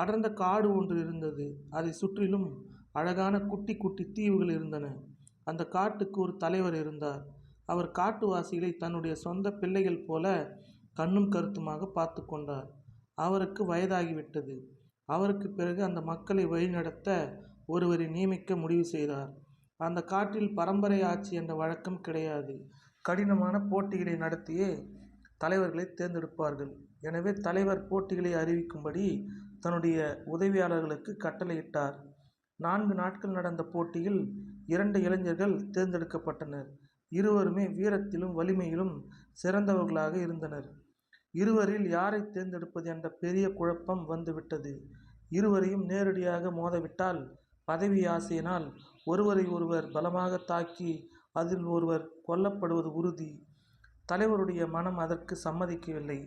அடர்ந்த காடு ஒன்று இருந்தது. அதை சுற்றிலும் அழகான குட்டி குட்டி தீவுகள் இருந்தன. அந்த காட்டுக்கு ஒரு தலைவர் இருந்தார். அவர் காட்டுவாசிகளை தன்னுடைய சொந்த பிள்ளைகள் போல கண்ணும் கருத்துமாக பார்த்து கொண்டார். அவருக்கு வயதாகிவிட்டது. அவருக்கு பிறகு அந்த மக்களை வழிநடத்த ஒருவரை நியமிக்க முடிவு செய்தார். அந்த காட்டில் பரம்பரை ஆட்சி என்ற வழக்கம் கிடையாது. கடினமான போட்டிகளை நடத்தியே தலைவர்களை தேர்ந்தெடுப்பார்கள். எனவே தலைவர் போட்டிகளை அறிவிக்கும்படி தன்னுடைய உதவியாளர்களுக்கு கட்டளையிட்டார். நான்கு நாட்கள் நடந்த போட்டியில் இரண்டு இளைஞர்கள் தேர்ந்தெடுக்கப்பட்டனர். இருவருமே வீரத்திலும் வலிமையிலும் சிறந்தவர்களாக இருந்தனர். இருவரில் யாரை தேர்ந்தெடுப்பது என்ற பெரிய குழப்பம் வந்துவிட்டது. இருவரையும் நேரடியாக மோதவிட்டால் பதவி ஆசையினால் ஒருவரை ஒருவர் பலமாக தாக்கி அதில் ஒருவர் கொல்லப்படுவது உறுதி. தலைவருடைய மனம் அதற்கு சம்மதிக்கவில்லை.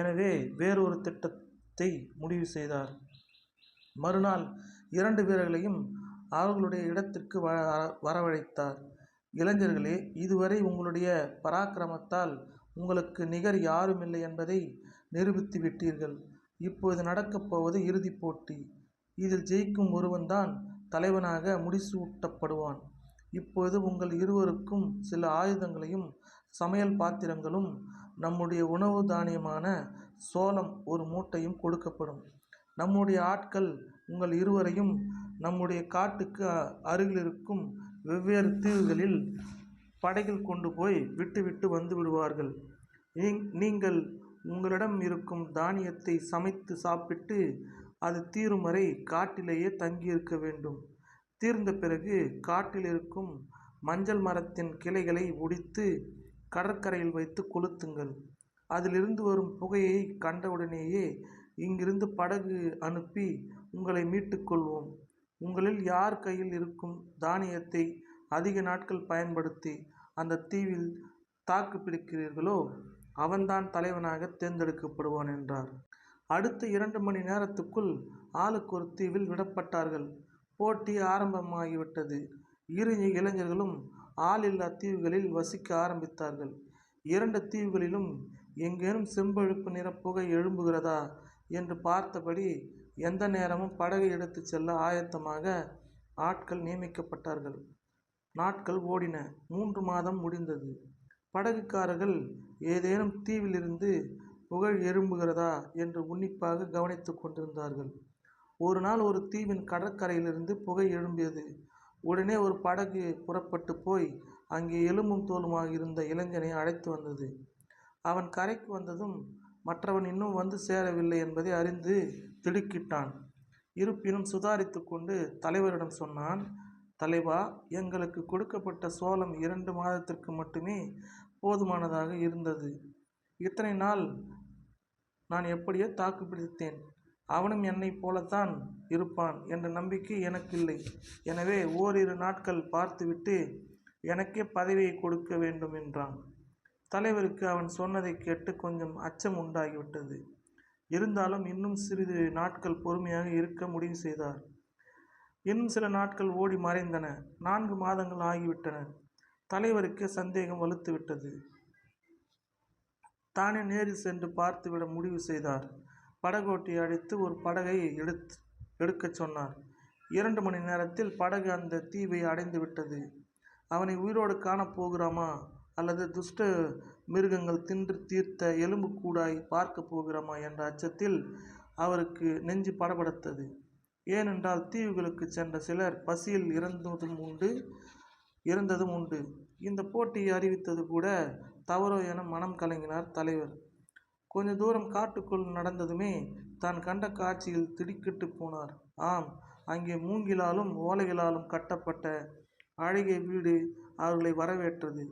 எனவே வேறொரு திட்ட திட்டத்தை முடிவு செய்தார். மறுநாள் இரண்டு வீரர்களையும் அவர்களுடைய இடத்திற்கு வ வரவழைத்தார். இளைஞர்களே இதுவரை உங்களுடைய பராக்கிரமத்தால் உங்களுக்கு நிகர் யாருமில்லை என்பதை நிரூபித்து விட்டீர்கள். இப்போது நடக்கப் போவது இறுதிப் போட்டி. இதில் ஜெயிக்கும் ஒருவன்தான் தலைவனாக முடிசூட்டப்படுவான். இப்போது உங்கள் இருவருக்கும் சில ஆயுதங்களையும் சமையல் பாத்திரங்களும் நம்முடைய உணவு தானியமான சோளம் ஒரு மூட்டையும் கொடுக்கப்படும். நம்முடைய ஆட்கள் உங்கள் இருவரையும் நம்முடைய காட்டுக்கு அருகில் இருக்கும் வெவ்வேறு தீவுகளில் படகில் கொண்டு போய் விட்டுவிட்டு வந்து விடுவார்கள். நீங்- நீங்கள் உங்களிடம் இருக்கும் தானியத்தை சமைத்து சாப்பிட்டு அது தீரும் வரை காட்டிலேயே தங்கியிருக்க வேண்டும். தீர்ந்த பிறகு காட்டில் இருக்கும் மஞ்சள் மரத்தின் கிளைகளை ஒடித்து கடற்கரையில் வைத்து கொளுத்துங்கள். அதிலிருந்து வரும் புகையை கண்டவுடனேயே இங்கிருந்து படகு அனுப்பி உங்களை மீட்டுக்கொள்வோம் உங்களில் யார் கையில் இருக்கும் தானியத்தை அதிக நாட்கள் பயன்படுத்தி அந்த தீவில் தாக்கு பிடிக்கிறீர்களோ அவன்தான் தலைவனாக தேர்ந்தெடுக்கப்படுவான் என்றார். அடுத்த இரண்டு மணி நேரத்துக்குள் ஆளுக்கு ஒரு தீவில் விடப்பட்டார்கள். போட்டி ஆரம்பமாகிவிட்டது. இரு இளைஞர்களும் ஆளில்லா தீவுகளில் வசிக்க ஆரம்பித்தார்கள். இரண்டு தீவுகளிலும் எங்கேனும் செம்பழுப்பு நிற புகை எழும்புகிறதா என்று பார்த்தபடி எந்த நேரமும் படகை எடுத்துச் செல்ல ஆயத்தமாக ஆட்கள் நியமிக்கப்பட்டார்கள். நாட்கள் ஓடின. மூன்று மாதம் முடிந்தது. படகுக்காரர்கள் ஏதேனும் தீவிலிருந்து புகழ் எழும்புகிறதா என்று உன்னிப்பாக கவனித்துக் கொண்டிருந்தார்கள். ஒரு நாள் ஒரு தீவின் கடற்கரையிலிருந்து புகை எழும்பியது. உடனே ஒரு படகு புறப்பட்டு போய் அங்கே எலும்பும் தோலுமாக இருந்த இளைஞனை அழைத்து வந்தது. அவன் கரைக்கு வந்ததும் மற்றவன் இன்னும் வந்து சேரவில்லை என்பதை அறிந்து திடுக்கிட்டான். இருப்பினும் சுதாரித்து கொண்டு தலைவரிடம் சொன்னான் தலைவா எங்களுக்கு கொடுக்கப்பட்ட சோளம் இரண்டு மாதத்திற்கு மட்டுமே போதுமானதாக இருந்தது. இத்தனை நாள் நான் எப்படியோ தாக்கு பிடித்தேன் அவனும் என்னைப் போலத்தான் இருப்பான் என்ற நம்பிக்கை எனக்கு இல்லை எனவே ஓரிரு நாட்கள் பார்த்துவிட்டு எனக்கே பதவியை கொடுக்க வேண்டும் என்றான். தலைவருக்கு அவன் சொன்னதை கேட்டு கொஞ்சம் அச்சம் உண்டாகிவிட்டது. இருந்தாலும் இன்னும் சிறிது நாட்கள் பொறுமையாக இருக்க முடிவு செய்தார். இன்னும் சில நாட்கள் ஓடி மறைந்தன. நான்கு மாதங்கள் ஆகிவிட்டன. தலைவருக்கு சந்தேகம் வலுத்துவிட்டது. தானே நேரில் சென்று பார்த்துவிட முடிவு செய்தார். படகோட்டி அழைத்து ஒரு படகை எடுத்து எடுக்கச் சொன்னார். இரண்டு மணி நேரத்தில் படகு அந்த தீவை அடைந்து விட்டது. அவனை உயிரோடு காணப் போகிறோமா? அல்லது துஷ்ட மிருகங்கள் தின்று தீர்த்த எலும்புக்கூடாய் பார்க்க போகிறோமா? என்ற அச்சத்தில் அவருக்கு நெஞ்சு படபடத்தது. ஏனென்றால் தீவுகளுக்கு சென்ற சிலர் பசியில் இறந்ததும் உண்டு இறந்ததும் உண்டு. இந்த போட்டியை அறிவித்தது கூட தவறோ என மனம் கலங்கினார் தலைவர். கொஞ்ச தூரம் காட்டுக்குள் நடந்ததுமே தான் கண்ட காட்சியில் திடுக்கிட்டு போனார். ஆம் அங்கே மூங்கிலாலும் ஓலைகளாலும் கட்டப்பட்ட அழகிய வீடு அவர்களை வரவேற்றது.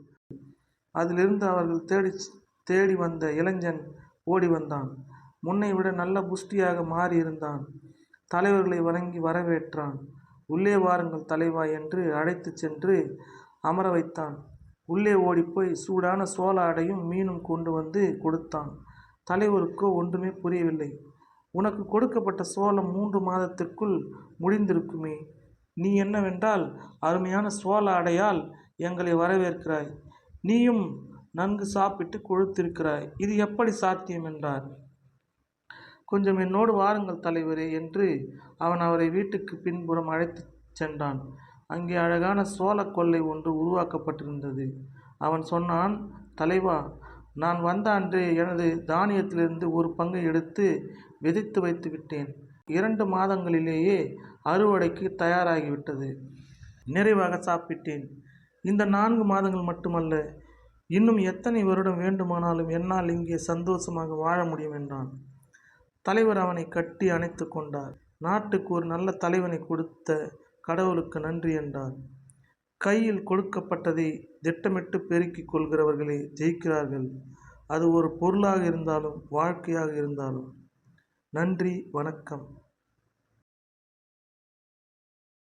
அதிலிருந்து அவர்கள் தேடி தேடி வந்த இளைஞன் ஓடி வந்தான். முன்னை விட நல்ல புஷ்டியாக மாறியிருந்தான். தலைவர்களை வணங்கி வரவேற்றான். உள்ளே வாருங்கள் தலைவா என்று அழைத்துச் சென்று அமர வைத்தான். உள்ளே ஓடிப்போய் சூடான சோள அடையும் மீனும் கொண்டு வந்து கொடுத்தான். தலைவருக்கோ ஒன்றுமே புரியவில்லை. உனக்கு கொடுக்கப்பட்ட சோளம் மூன்று மாதத்திற்குள் முடிந்திருக்குமே. நீ என்னவென்றால் அருமையான சோள அடையால் எங்களை வரவேற்கிறாய். நீயும் நன்கு சாப்பிட்டு கொழுத்திருக்கிறாய். இது எப்படி சாத்தியம் என்றார். கொஞ்சம் என்னோடு வாருங்கள் தலைவரே என்று அவன் அவரை வீட்டுக்கு பின்புறம் அழைத்துச் சென்றான். அங்கே அழகான சோள கொள்ளை ஒன்று உருவாக்கப்பட்டிருந்தது. அவன் சொன்னான் தலைவா நான் வந்த அன்றே எனது தானியத்திலிருந்து ஒரு பங்கை எடுத்து விதைத்து வைத்து விட்டேன். இரண்டு மாதங்களிலேயே அறுவடைக்கு தயாராகிவிட்டது. நிறைவாக சாப்பிட்டேன். இந்த நான்கு மாதங்கள் மட்டுமல்ல இன்னும் எத்தனை வருடம் வேண்டுமானாலும் என்னால் இங்கே சந்தோஷமாக வாழ முடியும் என்றான். தலைவர் அவனை கட்டி அணைத்து கொண்டார். நாட்டுக்கு ஒரு நல்ல தலைவனை கொடுத்த கடவுளுக்கு நன்றி என்றார். கையில் கொடுக்கப்பட்டதை திட்டமிட்டு பெருக்கிக் கொள்கிறவர்களே ஜெயிக்கிறார்கள். அது ஒரு பொருளாக இருந்தாலும் வாழ்க்கையாக இருந்தாலும். நன்றி வணக்கம்.